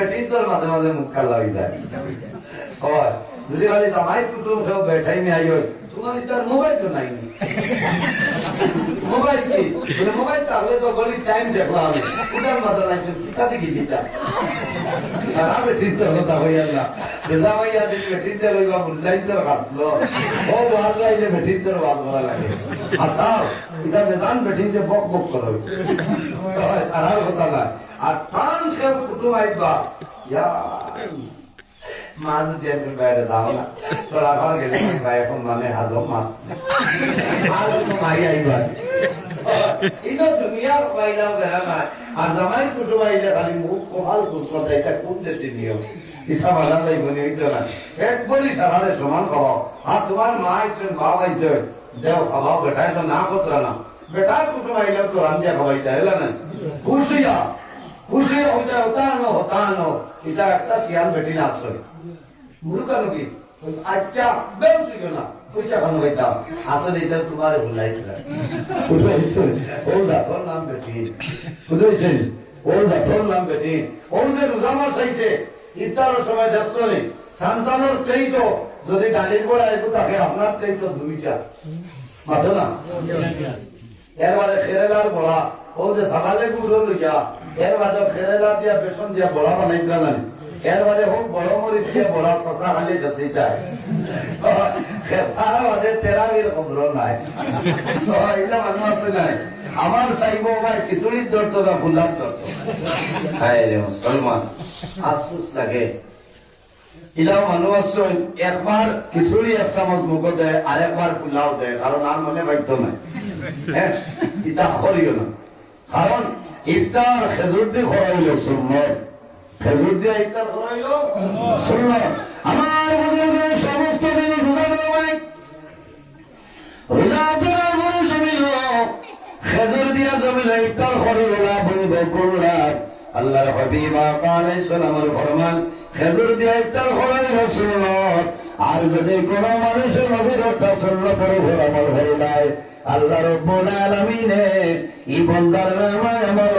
বেটির তোর মাঝে মাঝে মুখ খাল্লা হয়ে যায়। হয় যদি খালি জামাই কুটুম কেউ বেঠাই নি আই হয় তোমার তার মোবাইল তো নাই মোবাইল কি? বলে মোবাইল তাহলে তো গলি টাইম দেখলাম আমি উঠার মাথা নাই কিতা দেখি সারা বেটির তোর কথা হইয়া না জামাইয়া দিন বেটির তোর হইবা মুল্লাইন তোর হাসলো ও বাদ লাইলে বেটির তোর বাদ করা লাগে। আসাও এটা বেদান বেটিন যে বক বক করো সারার কথা না। আর টান সে কুটুম আইবা ইয়া, মা যদি আমি বাইরে যাও না তোরা ঘর গেলে ভাই এখন মানে হাজম মাছ মাই আইবার ইনো দুনিয়ার পাইলাম বেড়া আর জামাই কুটুম আইলে খালি মুখ কোহাল কুটুম এটা কোন দেশে নিয়ম ইটা বাধা যাইব নি হইতো না। এক বলি সারারে সমান খাওয়াও আর তোমার মা আইছেন, বাপ আইছেন। খাওয়াও বেটাই তো না কতরা না। বেটার কুটুম আইলেও তো রান্দিয়া খাওয়াইতে হেলা না খুশিয়া খুশিয়া হইতে হতানো হতানো এটা একটা শিয়াল বেটি না আশ্রয় মুরুকানো কি আচ্ছা বেউসিও না পয়সা খানো হইতাম আসলে এটা তোমার ভুলাই ও জাতর নাম বেটি। বুঝাইছেন ও জাতর নাম বেটি। ও যে রোজা মাস আইছে ইফতারের সময় দেখছ সন্তানের প্লেটো যদি ডালির পড়া একটু থাকে আপনার প্লেটো দুইটা। মাথো না? এর বাদে খেরেলার বড়া। ও যে সাবালে গুঁড়ো লইয়া এর বাদে খেরেলা দিয়া, বেসন দিয়া বড়া বানাই দিলাম এর বাদে হোক বড় মরিচ দিয়া বড়া শশা খালি খেসার বাদে খবর নাই। এগুলা মানুষ নাই। আমার চাইব ভাই খিচুড়ির দরতো না দরতো হায় রে মুসলমান, আফসোস লাগে। ইলাও মানুষ আছে একবার খিচুড়ি এক চামচ মুখ দেয় আর একবার পোলাও দেয় কারণ আর মনে বাধ্য নাই। ইটা করিও না। কারণ ইফতার খেজুর দিয়ে খরাইল সুন্নত খেজুর দিয়ে ইফতার খরাইল সুন্নত আমার বুজুর্গের সমস্ত দিন রোজা দেওয়াই রোজা দেওয়ার মনে জমিল খেজুর দিয়া জমিল ইফতার করিল না বলিব করলাম আল্লাহর হাবিব আলাইহিস সালামের ফরমান, খেজুর দিয়া ইফতার করাইল সুন্নত আর যদি কোন মানুষের নবীর একটা সুন্নতের উপর আমল করে নাই আল্লাহ রব্বুল আলামিনে ই বন্দার নামে আমল,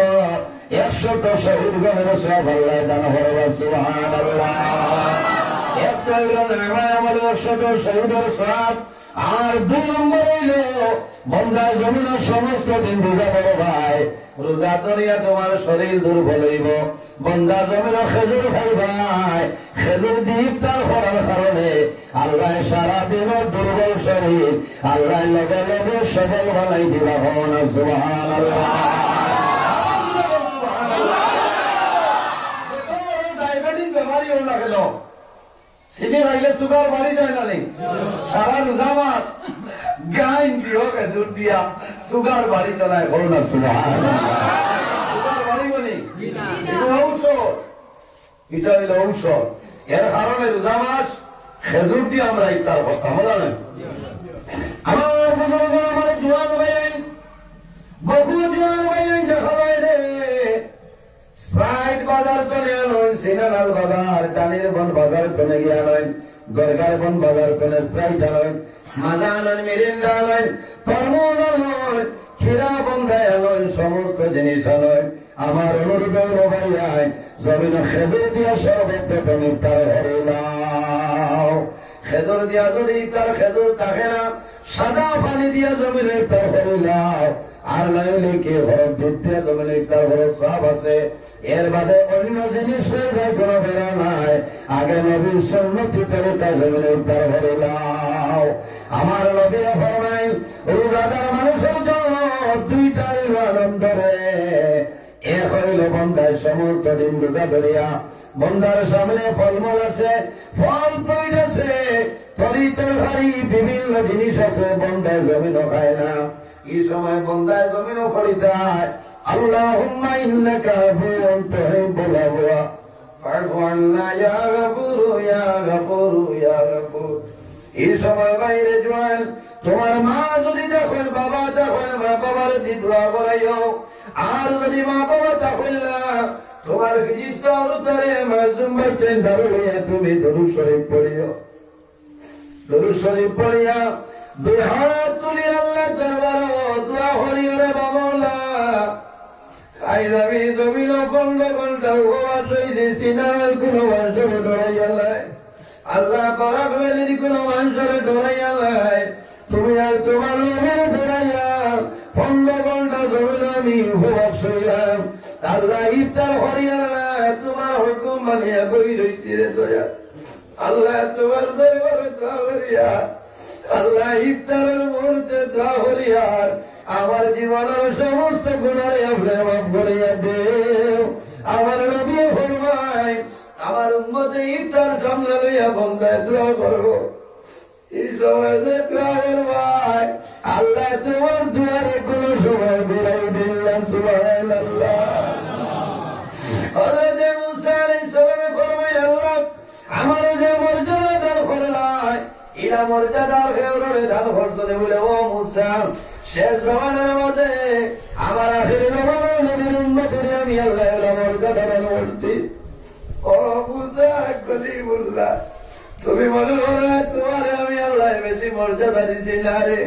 একশত শহীদ গণের সব আল্লাহ দান করবা সুবহানাল্লাহ। একটা হইল নামে আমল একশত শহীদের সব আর দুই নম্বর হইল বন্দা জমিনের সমস্ত দিন রোজা বড় ভাই। রোজা ধরিয়া তোমার শরীর দুর্বল হইব। বন্দা জমিন খেজুর খাই ভাই। খেজুর দ্বীপ তার করার কারণে আল্লাহ সারা দিনের দুর্বল শরীর। আল্লাহ লগে লগে সবল বানাই দিবা ভবন ডায়াবেটিস বেমারি হল না সিনে খাইলে সুগার বাড়ি যায় না নেই সারা রোজামাত গাইন দিও খেজুর দিয়া। সুগার বাড়ি নাই হল না সুগার বাড়িব নি এটা ঔষধ। এটা হইল ঔষধ। এর কারণে রোজামাস খেজুর দিয়ে আমরা ইফতার করতাম জানেন আমার বুজুর্গ আমার জোয়ান ভাই বহু জোয়ান ভাই দেখা যায় রে। স্প্রাইট বাজার তনে আনন সিনারাল বাজার টানির বন বাজার তনে গিয়ে আনন গরগার বন বাজার তনে স্প্রাইট আনন মাজা আনন মিরিন্ডা আনন তরমুজ আনন খিরা বন্ধায় আনন সমস্ত জিনিস আনন আমার অনুরোধ ভাই আয় জমিন খেজুর দিয়া সর্বপ্রথম তার হরে নাও খেজুর দিয়া যদি ইফতার খেজুর থাকে না, সাদা পানি দিয়া জমিন ইফতার ঘরে নাও আর নাইলে কে হরফ দিয়া জমিন ইফতার ঘরে সব আছে? এর বাদে অন্য জিনিসের ভাই কোনো বেড়া নাই। আগে নবীর সন্ন্যতি তরিকা জমিন ইফতার নাও আমার নবীরা ফরমাই রোজাদার মানুষের জন্য দুইটা আনন্দ রে বলে বন্ধায় সমস্ত দিন রোজা ধরিয়া বন্ধার সামনে ফলমূল আছে, ফল ফ্রুইট আছে, তরি বিভিন্ন জিনিস আছে বন্ধায় জমিন খায় না। এই সময় বন্ধায় জমিনও ফলিতায় আল্লাহ, ইয়া ইয়া ইয়া এই সময় বাইরে জোয়াল, তোমার মা যদি দেখেন বাবা দেখেন মা বাবার দি দোয়া করাইও আর যদি মা বাবা দেখেন না, তোমার ফিজিস্তা অনুসারে মাসুম বাচ্চেন দাঁড়িয়ে তুমি দরুদ শরীফ পড়িও। দরুদ শরীফ পড়িয়া দুই হাত তুলি আল্লাহ দরবার, দোয়া করিও রে বাবাউলা আইজ আমি জমিন খন্ড খন্ড উপবাস সিনার কোন ডরাইয়া লাই আল্লাহ করা ফেলের কোন মানুষের ডরাইয়া লাই তুমি আর তোমার ডরাইয়া খন্ড খন্ড জমিন আমি আল্লাহ ইফতার তোমার হুকুম মানিয়া বই রয়েছে রে দয়া। আল্লাহ তোমার দরবারে দোয়া করিয়া আল্লাহ ইফতারের মুহূর্তে আমার জীবনের সমস্ত গুণারে আপনি মাফ করিয়া দেও। আমার নবী ফরমাই আমার উম্মতে ইফতার সামনে লইয়া বন্ধায় দোয়া করব। আল্লাহ তোমার দুয়ারে কোন সময় বেড়াই ফরমাই আল্লাহ, আমার যে মর্যাদা দান ইলা মর্যাদার ফেউরে দান করছনে বলে, ও শেষ আমার আমি আল্লাহ মর্যাদা দান করছি। ও তুমি মনে করো তোমার আমি আল্লাহ বেশি মর্যাদা দিছি না রে।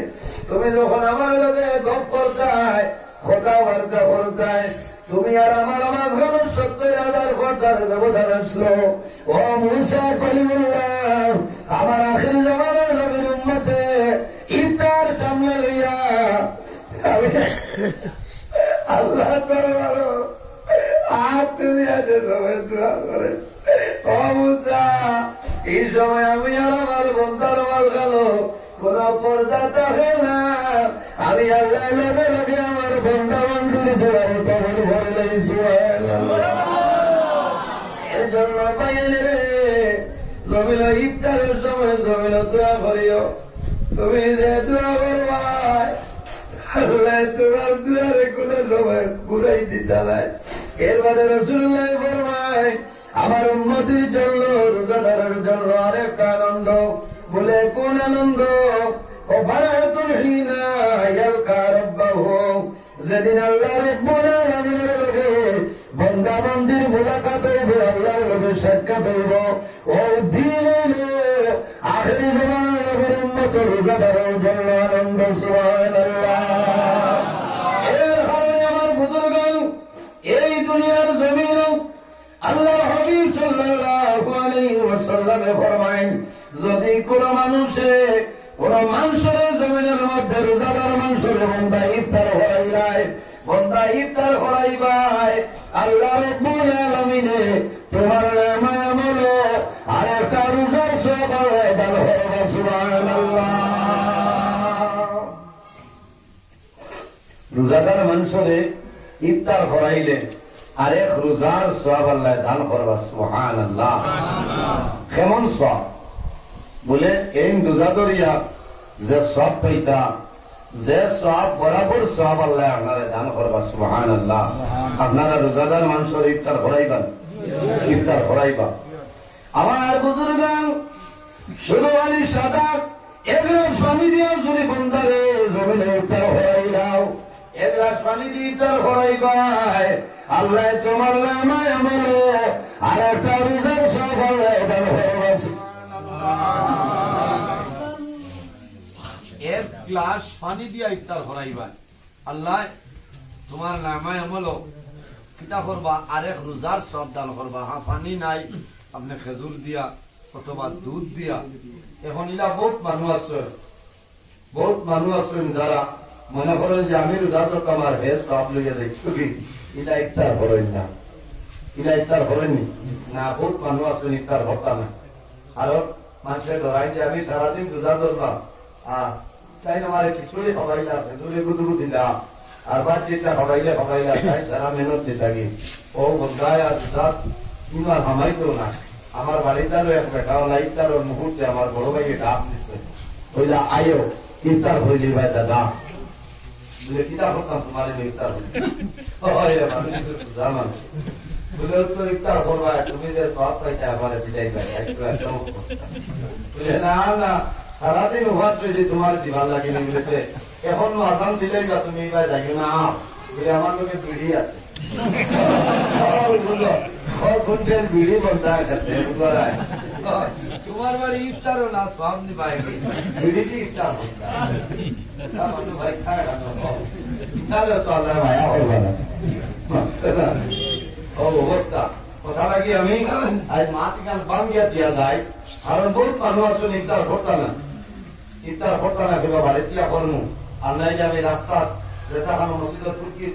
তুমি যখন আমার লোকে গপ করতায় খোকা বার্তা করতায় তুমি আর আমার আমার ঘর সত্তর হাজার পর্দার ব্যবধান আসলো। ও মুসা কলিমুল্লাহ আমার আখির জমানার নবীর উম্মতে ইফতার সামনে লইয়া আমি আল্লাহ হাত এই সময় আমি আমার বন্ধার মাল গেল কোন পর্দা থাকে না। আমি আল্লাহ আমার বন্ধা বন্ধুর ভরে এর জন্য পাইলে রে জমিল ইফতারের সময় জমিল দোয়া করিও। তুমি যে দোয়া করবাই, আল্লাহ তোমার দুয়ারে কোন সময় ঘুরাই দিতে নাই। এর বাদে রসুল্লাহ ফরমায়, আমার উন্নতির জন্য রোজাদারের জন্য আরেকটা আনন্দ। বলে, কোন আনন্দ? ও বারাতুল হিনা যেদিন আল্লাহ রব্বুল লগে বন্দা বান্দির মুলাকাত হইব, আল্লাহর লগে সাক্ষাৎ হইব। ও দিন আখেরি উম্মত রোজাদারের জন্য আনন্দ ওয়াসাল্লামে ফরমায় যদি কোন মানুষে কোন মানুষের জমিনের মধ্যে রোজাদার মানুষের বন্দা ইফতার হরাইলাই বন্দা ইফতার হরাইবাই আল্লাহ রব্বুল আলামিনে তোমার নামে আমল আর একটা রোজার সব দান হরবা সুবহানাল্লাহ। রোজাদার মানুষরে ইফতার আরেক রোজার সব আল্লাহ দান করবা সুহান আল্লাহ কেমন সব বলে, এই যে সব যে সব বরাবর সব আল্লাহ আপনারা দান করবা আল্লাহ আপনারা রোজাদার মানুষের ইফতার করাইবা ইফতার করাইবা আমার বুজুর্গান, শুধু আলি সাদা এগুলো স্বামী দিয়েও যদি বন্ধারে জমিনে ইফতার করাইলাও আল্লাহ তোমার নামায় এক আমল। কিতা করবা? আরেক রোজার সব দান করবা। হ্যাঁ পানি নাই। আপনি খেজুর দিয়া অথবা দুধ দিয়া। এখন ইলা বহুত মানুষ আছে। বহুত মানুষ আছেন যারা মনে করেন যে আমি রোজা তো কামার হেস সব লইয়া দেখছ। কি ইলা ইফতার করেন না। ইলা ইফতার করেননি না বহুত মানুষ ইফতার হতা না। আর মানুষের যে আমি রোজা আর তাই আমার খিচুড়ি হবাইলা গুদুরু দিলা। আর বাদ যেটা হবাইলে হবাইলা, তাই সারা মেহনত দিতা কি ও বন্ধায় আর রোজা ইমান হামাইতো না। আমার বাড়িটারও এক বেটা, লাইটারও মুহূর্তে আমার বড় ভাইকে ডাক দিছে। হইলা আয়ো ইফতার হইলি ভাই দাদা? করতাম তোমার হয় দিবার লাগে এখন আজান দিলেই বা তুমি ভাই যাইও না। বলে, আমার লোকে পিড়ি আছে। ঘন্টের বিড়ি বন্ধা করতে তোমার বাড়ি ইফতারও না, সব নি। পাইবি বিড়িতে ইফতার বন্ধা। ইফতারে তো আল্লাহ মায়া না ও অবস্থা কথা লাগি আমি আজ মাটি গান বাম গিয়া দিয়া যায় কারণ বহুত মানুষ আছেন ইফতার করতা না ইফতার করতা না কিংবা বাড়ি দিয়া করমু আর নাই যে আমি রাস্তা মসজিদের ফুলকি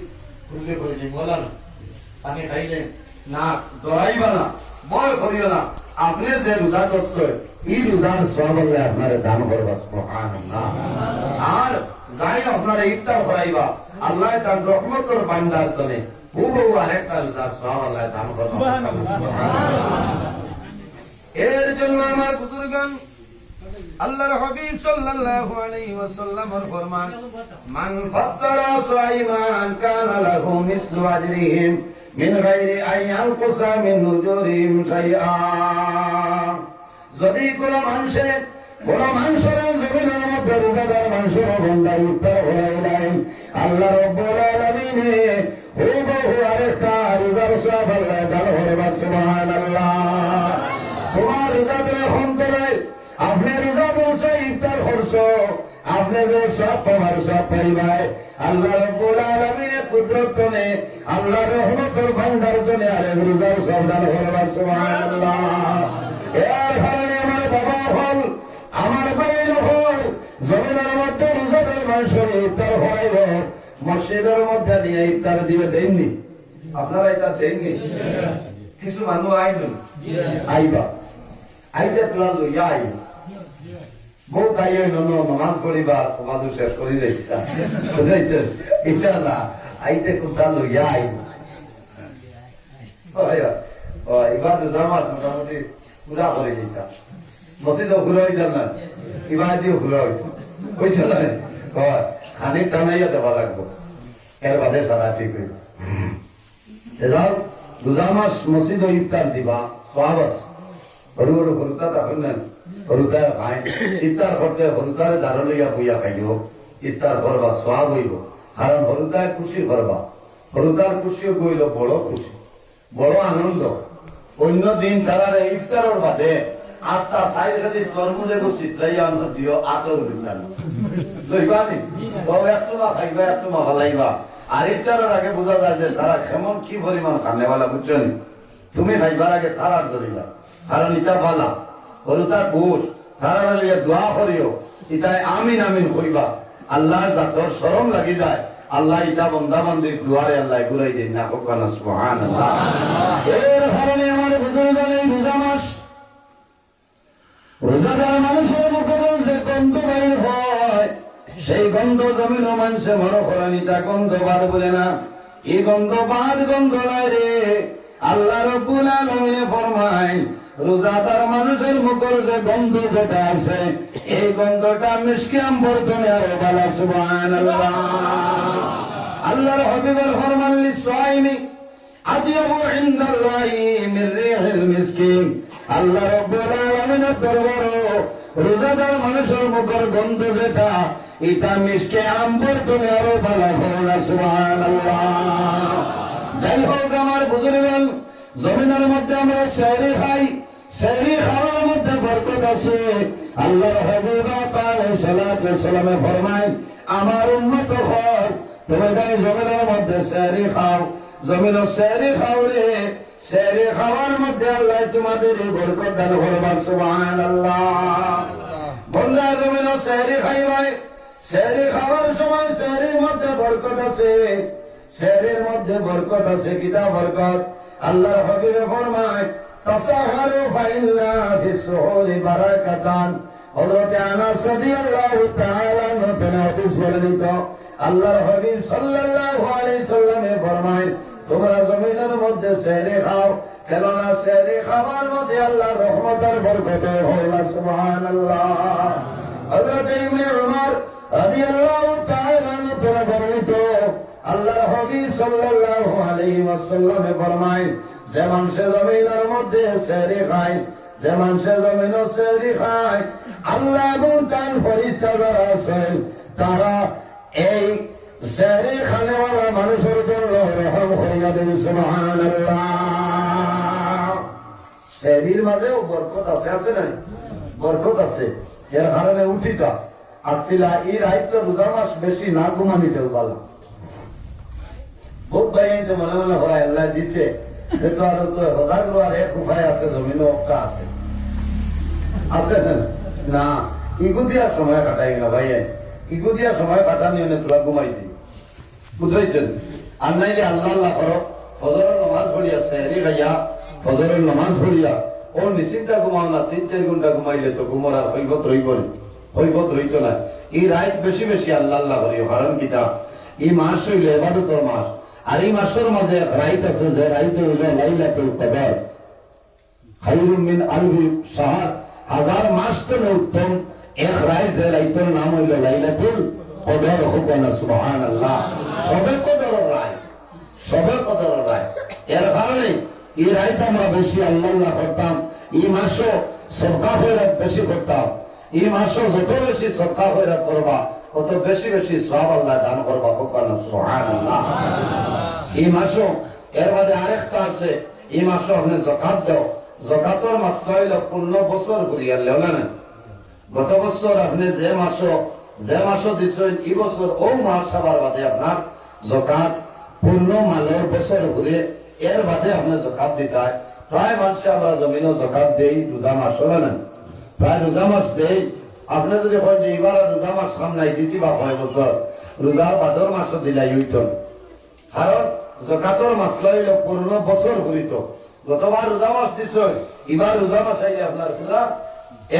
দরাইবা না। ভয় করিও না। আপনি যে রোজা করছে এই রোজার সব আল্লাহ আপনারে দান করবা সুবহানাল্লাহ। আর যাই আপনার ইফতার করাইবা আল্লাহ তার রহমতর বান্দার তলে হুবহু আরেকটা রোজার সব আল্লাহ দান করবা এর জন্য আমার বুজুর্গান আল্লাহর হাবিব সাল্লাল্লাহু আলাইহি ওয়াসাল্লামের ফরমান মান ফাত্তারা সাইমান কানা লাহু মিসলু আজরিহিম মিন গায়রি ইয়ানকুসা মিন শাইআ। যদি কোন মানুষে কোন মানুষের জমিনের মধ্যে রোজাদার মানুষের বন্ধা উত্তর হয়ে যায় আল্লাহ রব্বুল আলামিনে হুবহু আরেকটা রোজার সব আল্লাহ সুবহানাল্লাহ। তোমার করে আপনি করছ ইফতার করছ? আপনি যে সব তোমার সব পাইবাই আল্লাহ রব্বুল আলামিনে কুদরত তনে আল্লাহ রহমতের ভান্ডার তনে আরেক রোজার সব দান করবা সুবহানাল্লাহ। এর কারণে আমার বাবা হল আমার বাইর হল জমিনের মধ্যে রোজাদার মানুষের ইফতার হরাইব মসজিদের মধ্যে নিয়ে ইফতার দিয়ে দেননি। আপনারা এটা দেননি? কিছু মানুষ আইন। আইবা। আইতে তোলা লইয়া আইব। বহুত আই হইল ন নমাজ পড়িবা সমাজ শেষ করি দিয়েছিলা বুঝাইছেন এটা না, আইতে কোথা লইয়া আইব এবার জামাত মোটামুটি পুরা করে দিতাম মসজিদও ঘুরে হইতাম না? ইবাদিও ঘুরে হইত হইছে না? কয় খালি টানাইয়া দেওয়া লাগবো। বাদে সারা ঠিক হইব এবার রোজা মাস মসজিদ ইফতার দিবা আছে সরু সরু হরুতা তখন হরুতা খাই ইফতার করতে হরুতারে দাঁড়ো লইয়া বইয়া খাইও ইফতার করবা সব হইব কারণ হরুতায় খুশি করবা হরুতার খুশিও কইল বড় খুশি বড় আনন্দ। অন্য দিন তারা ইফতারের বাদে আত্মা সাইড খাতি তরমুজে গো চিত্রাইয়া অন্ত দিও আতর দিতাম লইবা নি? তবে একটু মা খাইবা একটু মা ভালাইবা আর ইফতারের আগে বোঝা যায় যে তারা কেমন কি পরিমাণ খানেওয়ালা বুঝছ নি? তুমি খাইবার আগে তারা ধরিলা কারণ ইটা ভালা হলুতা ঘুষ তারা লিয়ে দোয়া করিও। ইটাই আমিন আমিন কইবা আল্লাহর জাতর শরম লাগি যায়। আল্লাহ ইটা বন্ধা বান্দির দুয়ারে আল্লাহ ঘুরাই দিন না। গন্ধ বাইর হয়। সেই গন্ধ জমিন মানুষে মনে করেন এটা গন্ধ বাদ বলে না। এই গন্ধ বাদ গন্ধ নাই রে। আল্লাহ রব্বুল আলমিনে ফরমায় রোজাদার মানুষের মুখের যে গন্ধ যেটা আছে, এই গন্ধটা মিষ্টি আম্বর্তনে আরও বালা সুবান আল্লাহর হবিবর ফরমাল্লি সোয়াইনি মানুষের মুখের গন্ধ যেটা আরও যাই হোক আমার বুজুর্গন জমিনের মধ্যে আমরা শেহরি খাই শেহরি খাওয়ার মধ্যে বরকত আছে। আল্লাহর হাবিবা সালাতু সালামে ফরমায়, আমার উম্মত হল তুমি তাই জমিনের মধ্যে শেহরি খাও। জমিন শেহরি খাও রে শেহরি খাওয়ার মধ্যে আল্লাহ তোমাদের বরকত দান করবার, সুবহানাল্লাহ। বন্ধা জমিন শেহরি খাইবাই শেহরি খাওয়ার সময় শেহরির মধ্যে বরকত আছে। শেহরির মধ্যে বরকত আছে কিতা বরকত? আল্লাহর হবিবে ফরমায়, তাসাহারু ফাইন্না ফিসহুলি বারাকাতান। হযরত আনাস রাদিয়াল্লাহু তাআলা নতুন হাদিস বর্ণিত আল্লাহর হাবিব সাল্লাল্লাহু আলাইহি সাল্লামে ফরমায়, তোমরা জমিনের মধ্যে সেহরি খাও, কেননা সেহরি খাওয়ার মধ্যে আল্লাহর রহমতের বরকত না, সুবহানাল্লাহ। হযরত ইবনে উমর রাদিয়াল্লাহু তাআলা নতুন বর্ণিত আল্লাহর হাবিব সাল্লাল্লাহু আলাইহি ওয়াসাল্লামে ফরমায় যে মানুষের জমিনের মধ্যে সেহরি খায় যে মানুষের জমিন সেহরি খায়, আল্লাহ এবং তার ফরিস্তা যারা আছেন তারা এই সেহরি খানেওয়ালা মানুষের জন্য রহম করিয়া দেন সুবহানাল্লাহ। সেহরির মাঝেও বরকত আছে আছে নাই? বরকত আছে। এর কারণে উঠিতা, আর তিলা এই রাইত রোজা মাস বেশি না ঘুমানিতেও ভালো যে মনে মনে হরাই আল্লাহ দিছে। তো আর তো হাজার আর এক উপায় আছে জমিনও একটা আছে। আছে না? না। ইগু দিয়া সময় কাটাই না ভাই ইগু দিয়া সময় কাটানি হলে তোরা ঘুমাইছি। বুঝাইছেন আর নাইলে আল্লাহ আল্লাহ করো ফজরের নমাজ পড়িয়া সেহরি খাইয়া ফজরের নমাজ পড়িয়া ও নিশ্চিন্তা ঘুমাও না, তিন চার ঘণ্টা ঘুমাইলে তো ঘুমর আর হৈবত রইব হৈবত রইত না এই রাত বেশি বেশি আল্লাহ আল্লাহ করিও কারণ কিতা এই মাস হইল এবাদতর মাস আর এই মাসের মাঝে রাইত আছে যে রাইত হইল লাইলাতুল কদর। খাইরুম মিন আলফি হাজার মাস তো উত্তম এক রায় যে রাইতের নাম হইল লাইলাতুল কদর। হুকনা সুবহানাল্লাহ। সবে কদর রায়। সবে কদর রায়। এর কারণে এই রাইতে আমরা বেশি আল্লাহ আল্লাহ করতাম। এই মাসও সরকার বেশি করতাম। এই মাসও যত বেশি সরকার করবা তত বেশি বেশি সব আল্লাহ দান করবা হুকনা সুবহানাল্লাহ। এই মাসও, এর মধ্যে আরেকটা আছে, এই মাসও আপনি জকাত দাও। জকাতর মাস হইল পূর্ণ বছর ঘুরিয়া লেওলা না গত বছর আপনি যে মাসও যে মাসও দিছেন, এই বছর ও মাস সাবার বাদে আপনার জকাত পূর্ণ মালের বছর ঘুরে এর বাদে আপনি জকাত দিতে হয়। প্রায় মানুষে আমরা জমিনও জকাত দেই, রোজা মাস হলো না প্রায় রোজা মাস দেই আপনি যদি কয় যে এবার রোজা মাস সামলাই দিছি বা কয় বছর রোজার বাদর মাসও দিলাই হইতন কারণ জকাতর মাসলা হইল পূর্ণ বছর ঘুরিত গতবার রোজা মাস দিছ এবার রোজা মাস আইলে আপনার পুরা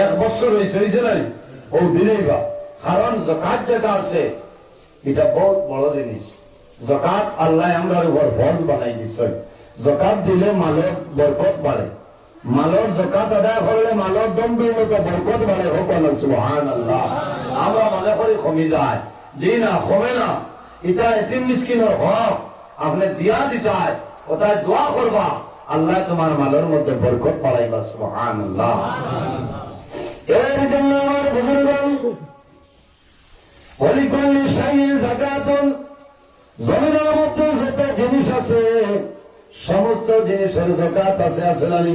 এক বছর হয়েছে হয়েছে নাই? ও দিলেই বা কারণ জকাত যেটা আছে, এটা বহুত বড় জিনিস জকাত আল্লাহ আমরা উপর ফরজ বানাই দিছে জকাত দিলে মালের বরকত বাড়ে মালর জকাত আদায় করলে মালর দম দৌলত বরকত বাড়ে, হোক সুবহান আল্লাহ আমরা মনে করি কমি যায়। জি না, কমে না। এটা এতিম মিসকিনের হক। আপনি দিয়া দিতায় কোথায় দোয়া করবা। আল্লাহ তোমার মালের মধ্যে বরকত বাড়াইবা সুবহান আল্লাহ এর জন্য আমার বুজুর্গণ অলিকল্লি শাহীন জাকাতুন জমিনের মধ্যে যত জিনিস আছে, সমস্ত জিনিসের জকাত আছে নানি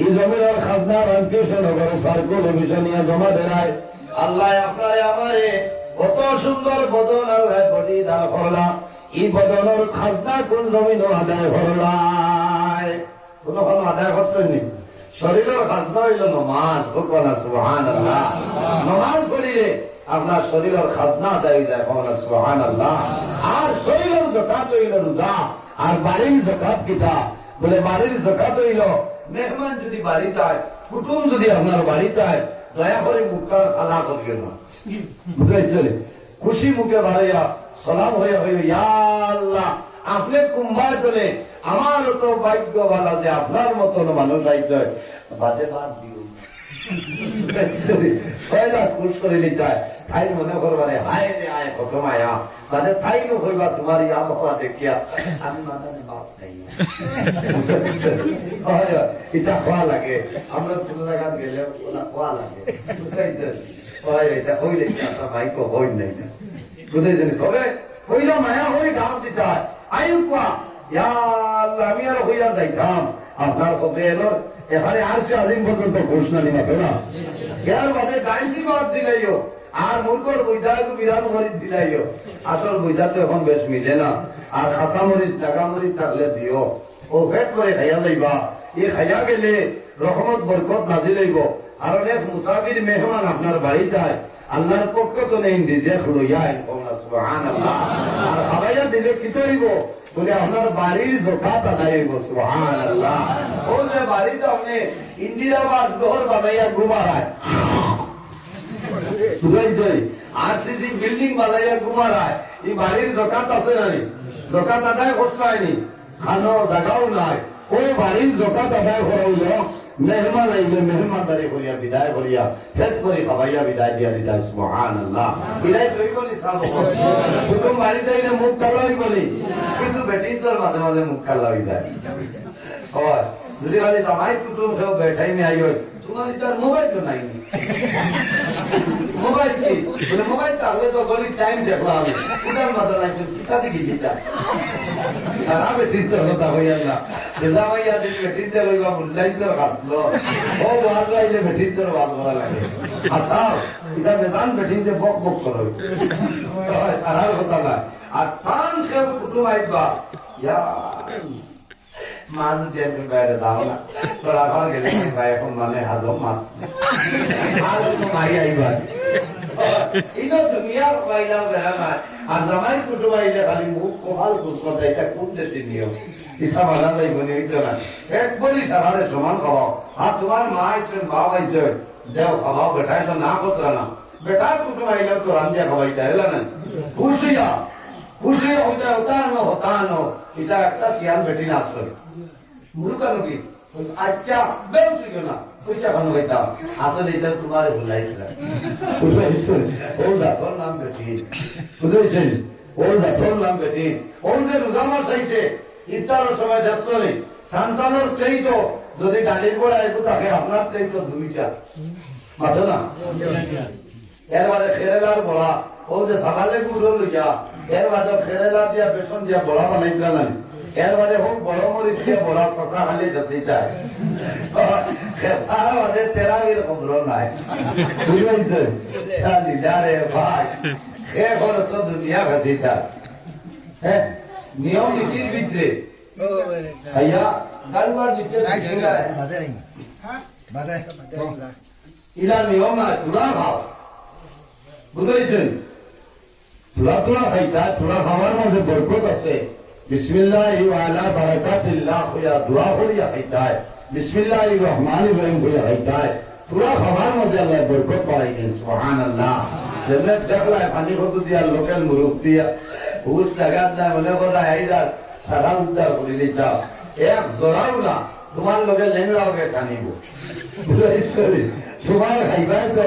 এই জমিনের খাজনা রামকৃষ্ণনগর সার্কুল মিশনিয়া জমা দেয়? আল্লাহ আপনারে আমারে কত সুন্দর বদন আল্লাহ বডি দান করলা। এই বদনের খাজনা কোন জমিন আদায় করলায় কোন কোন আদায় করছেন নি? শরীরের খাজনা হইল নমাজ, ভগবান সুবহান আল্লাহ নমাজ পড়িলে আপনার শরীরের খাজনা আদায় হয়ে যায়, ভগবান সুবহান আল্লাহ আর শরীরের জকাত হইল রোজা, আর বাড়ির জকাত কিতা বলে বাড়ির জকাত হইল। মেহমান যদি বাড়িতে আয়, কুটুম যদি আপনার বাড়িতে আয়, দয়া করে মুখটার খালা করিও না। বুঝতে খুশি মুখে বাড়াইয়া সালাম হইয়া হইল ইয়া আল্লাহ, আপনি কুম্বায় তোলে আমার তো ভাগ্য ভালো যে আপনার মতন মানুষ আইছে। বাদে বাদ দিও মনে করবারে হায় রে আয় কত মায়া। বাদে তাই নো তোমার ইয়া বাবা দেখিয়া। আমি মাথায় বাপ নাই। এটা খোয়া লাগে। আমরা কোনো জায়গায় গেলে ওলা খোয়া লাগে। বুঝাইছে? এটা হইলে আপনার ভাইকে হই নাই না? বুঝাইছেন তবে হইল মায়া হই গাম দিতে আয়ু কোয়া ইয়া আল্লাহ, আমি আর হইয়া যাইতাম। আপনার কবে এলো এখানে আর সে আজিম পর্যন্ত ঘোষণা নিবা তো না ইয়ার বাদে গাইছি বাদ দিলাইও। আর মূর্খর বইটা বিরাট মরিচ দিলাইও। আসল বইটা তো এখন বেশ মিলে না। আর খাসা মরিচ, টাকা মরিচ থাকলে দিও। ও ভেট করে খাইয়া যাইবা এই খাইয়া গেলে রহমত, বরকত নাজি লইব আর অনেক মুসাফির মেহমান আপনার বাড়িতে আয় আল্লাহর পক্ষ তো নেই, নিজে লইয়া আর খাবাইয়া দিলে কি করিব বলে, আপনার বাড়ির জোকাত আদায় হইব সুবহানাল্লাহ। ও যে বাড়িতে আপনি ইন্দিরাবাদ ঘর বানাইয়া করিয়া, বিদায় করিয়া ফেট করে খাবাইয়া বিদায় দিয়া দিতা সুবহান আল্লাহ তুই বলি সাব কুটুম বাড়িতে আইলে মুখ বলি তোর মাঝে মাঝে মুখ কালা হয়ে যায়। যদি খালি জামাই কুটুম কেউ বেঠাই নি আইও তোমার ইটার মোবাইল তো নাই মোবাইল কি? বলে মোবাইল তাহলে তো গলি টাইম দেখলাম আমি উঠার মাথা নাই কিতা দেখি যেটা। খারাপে চিন্তা কথা হইয়া না। জামাইয়া দিন বেটিনতে লইবা মূল্যায়ন তোর কাটলো ও বাদ লাইলে বেটিন তোর বাদ করা লাগে। আসাও এটা বেদান বেটিনতে বক বক না। আর খেয়ে কুটুম আইবা। মাছ যদি আমি বাইরে দাও না, তোরা ঘর গেলে ভাই এখন মানে হাজম মাছ। মাই আইবার। ইনো দুনিয়া পাইলাম বেহামার আর জামাই কুটুম আইলে খালি মুখ কোহাল কুসর এটা কোন দেশে নিয়ম? ইসা মানা যাইব নি, হইতো না। একবারই সারারে সমান খাওয়াও আর তোমার মা আইছেন, বাপ আইছেন, দেও খাওয়াও বেটায় তো না বেটার কুটুম আইলেও তো রান্দিয়া খাওয়াইতা না? খুশিয়া খুশিয়া হইতা হতানো হতানো এটা একটা শিয়াল বেটি না আসছে মুরুকানো কি আচ্ছা বেউসিও না, পয়সা খানো হইতাম। আসলে এটা তোমার ভুলাইছিলাম বুঝাইছেন ওর তোর নাম বেটি বুঝাইছেন ওর তোর নাম বেটি ওর যে রোজা মাস আইছে ইফতারের সময় দেখছ নি সন্তানের প্লেই তো যদি ডালির পড়া একটু থাকে, আপনার প্লেই তো দুইটা। মাথো না? এর বাদে খেরেলার বড়া ও যে সাবালে গুঁড়ো লইয়া এর বাদে খেরেলা দিয়া বেসন দিয়া বড়া বানাই পেলাম এর বাদে হোক বড় মরিচ দিয়া বড়া শশা খালি গেছিটা খেসার বাদে তেরাবির খবর নাই। বুঝাইছে চালি যারে ভাই দুনিয়া গেছিটা হ্যাঁ নিয়ম নীতির ভিতরে ভাইয়া গাড়িবার শিখায় ইলা নিয়ম না তুলা খাও বুঝাইছেন তুলা তুলা খাইতা তুলা খাওয়ার মাঝে বরকত আছে বিসমিল্লাহ আলা বারাকাতিল্লাহ হইয়া দোয়া করিয়া খাইতায় বিসমিল্লাহ রহমান রহিম হইয়া খাইতায় তুলা খাওয়ার মাঝে আল্লাহ বরকত পাইছেন সুবহান আল্লাহ যেমনে দেখলায় পানি কত দিয়া লোকেল মুরুখ দিয়া হুস লাগাত না মনে করা হাইদার সারা উদ্ধার করে লিতা এক জোড়াও না তোমার লোকে লেংড়া হবে টানিব বুঝাইছে তোমার খাইবাই তো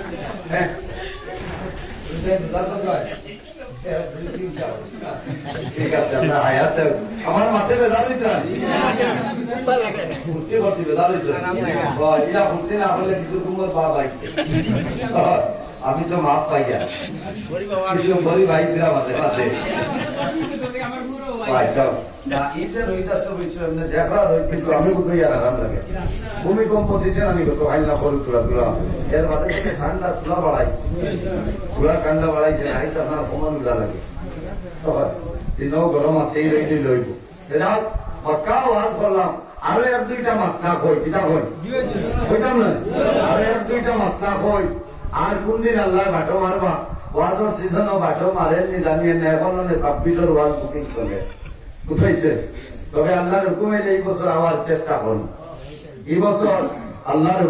আছে আমরা মাথায় বেজার হইতাম ঘুরতে পারছি বেজার এটা ঘুরতে না হলে কিছু আইছে আমি তো মাপ পাই গা কিছু বলি ভাই দিলা মাঝে মাঝে না আমি ভূমিকম্প দিছে আমি কত হাইলা করু তুলা তুলা। এর বাদে ঠান্ডা তুলা বাড়াইছে তুলা ঠান্ডা বাড়াইছে না এটা আপনার সমান উলা লাগে। দিনও গরম আছে এই রইতে লইব। এলাও পাক্কা ওয়াজ করলাম আরও এক দুইটা মাছ না কই কিতা কই কইতাম না আরও এক দুইটা মাছ না কই আর কোন দিন আল্লাহ ভাটো মারবা। ওয়াজর সিজনও এখন বুকিং বুঝাইছে তবে আল্লাহর এই বছর চেষ্টা করুন এই বছর আল্লাহর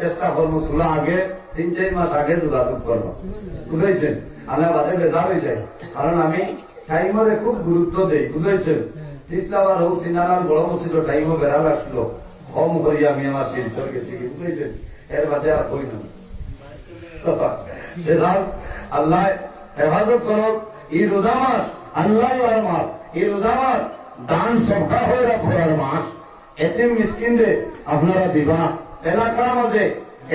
চেষ্টা করব আগে, তিন চার মাস আগে যোগাযোগ করব আল্লাহ বাদে বেজার হয়ে যায় কারণ আমি টাইমরে খুব গুরুত্ব দেই বুঝাইছেন ইসলামার হোক সিনারাল বড় মসজিদ টাইমও বেড়াল আসলো কম করিয়া আমি আমার শিলচর গেছি বুঝাইছেন এর বাদে আর কই না আল্লাহ হেফাজত করো। এই রোজা মাস আল্লাহ আল্লাহর মাস। এই রোজা মাস দান সবকা হয়ে করার মাস। এতিম মিসকিনরে আপনারা দিবা। এলাকার মাঝে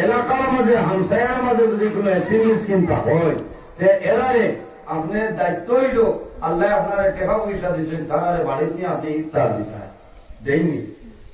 এলাকার মাঝে, হামসায়ার মাঝে যদি কোনো এতিম মিসকিন তা হয়, তে এরারে আপনার দায়িত্ব হইল আল্লাহ আপনারা টাকা পয়সা দিচ্ছেন তারা বাড়িতে আপনি ইফতার দিচ্ছেন দেননি।